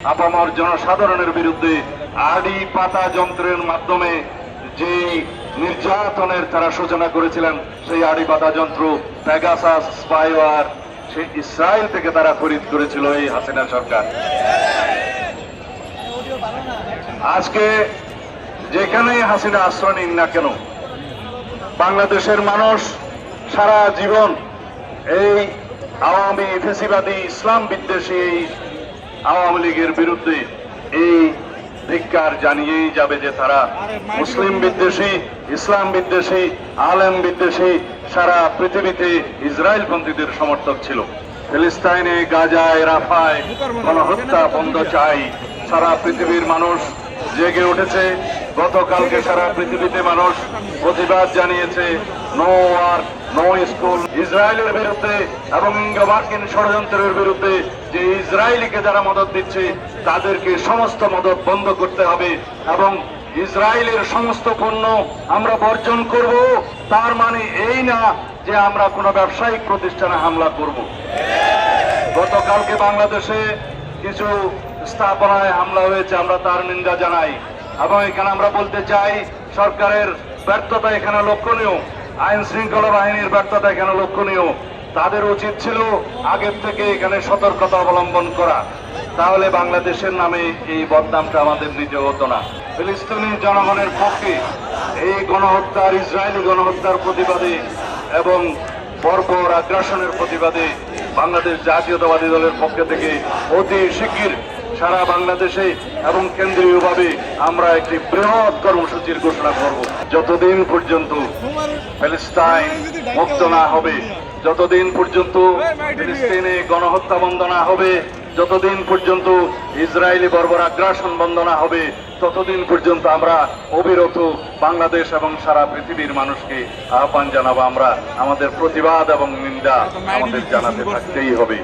আপামর জনসাধারণের বিরুদ্ধে আড়ি পাতা যন্ত্রের মাধ্যমে যে নির্যাতনের তারা সূচনা করেছিলেন, সেই আড়ি পাতা যন্ত্র প্যাগাসাস স্পাইওয়ার সেই ইসরায়েল থেকে তারা খরিদ করেছিল এই হাসিনা সরকার। আজকে যেখানেই হাসিনা আশ্রয় নিন না কেন, বাংলাদেশের মানুষ সারা জীবন এই আওয়ামী ফেসিবাদী ইসলাম বিদ্বেষী আওয়ামী লীগের বিরুদ্ধে এই ধিক্কার জানিয়েই যাবে যে তারা মুসলিম বিদ্বেষী, ইসলাম বিদ্বেষী, আলেম বিদ্বেষী, সারা পৃথিবীতে ইসরায়েল পন্থীদের সমর্থক ছিল। ফিলিস্তাইনে, গাজায়, রাফায় গণহত্যা বন্ধ চাই। সারা পৃথিবীর মানুষ জেগে উঠেছে। গতকালকে সারা পৃথিবীতে মানুষ প্রতিবাদ জানিয়েছে নো ওয়ার নো স্কুল ইসরায়েলের বিরুদ্ধে এবং মার্কিন ষড়যন্ত্রের বিরুদ্ধে যে ইসরায়েলিকে যারা মদত দিচ্ছে, তাদেরকে সমস্ত মদত বন্ধ করতে হবে এবং ইসরায়েলের সমস্ত পণ্য আমরা বর্জন করব। তার মানে এই না যে আমরা কোনো ব্যবসায়িক প্রতিষ্ঠানে হামলা করব। গতকালকে বাংলাদেশে কিছু স্থাপনায় হামলা হয়েছে, আমরা তার নিন্দা জানাই। এবং এখানে আমরা বলতে চাই সরকারের ব্যর্থতা এখানে লক্ষণীয়। আইন শৃঙ্খলা বাহিনীর ব্যর্থতা এখানে লক্ষণীয়। তাদের উচিত ছিল আগের থেকে এখানে সতর্কতা অবলম্বন করা। তাহলে বাংলাদেশের নামে এই বদনামটা আমাদের নিজে হতো না। ফিলিস্তিনি জনগণের পক্ষে এই গণহত্যার, ইসরায়েলি গণহত্যার প্রতিবাদে এবং বর্বর আগ্রাসনের প্রতিবাদে বাংলাদেশ জাতীয়তাবাদী দলের পক্ষ থেকে অতি শিগগির সারা বাংলাদেশে এবং কেন্দ্রীয়ভাবে আমরা একটি বৃহৎ কর্মসূচির ঘোষণা করব। যতদিন পর্যন্ত প্যালেস্টাইন মুক্ত না হবে, যতদিন পর্যন্ত ফিলিস্তিনে গণহত্যা বন্ধ না হবে, যতদিন পর্যন্ত ইসরায়েলি বর্বর আগ্রাসন বন্ধ না হবে, ততদিন পর্যন্ত আমরা অবিরত বাংলাদেশ এবং সারা পৃথিবীর মানুষকে আহ্বান জানাব আমরা। আমাদের প্রতিবাদ এবং নিন্দা আমাদের জানাতে থাকতেই হবে।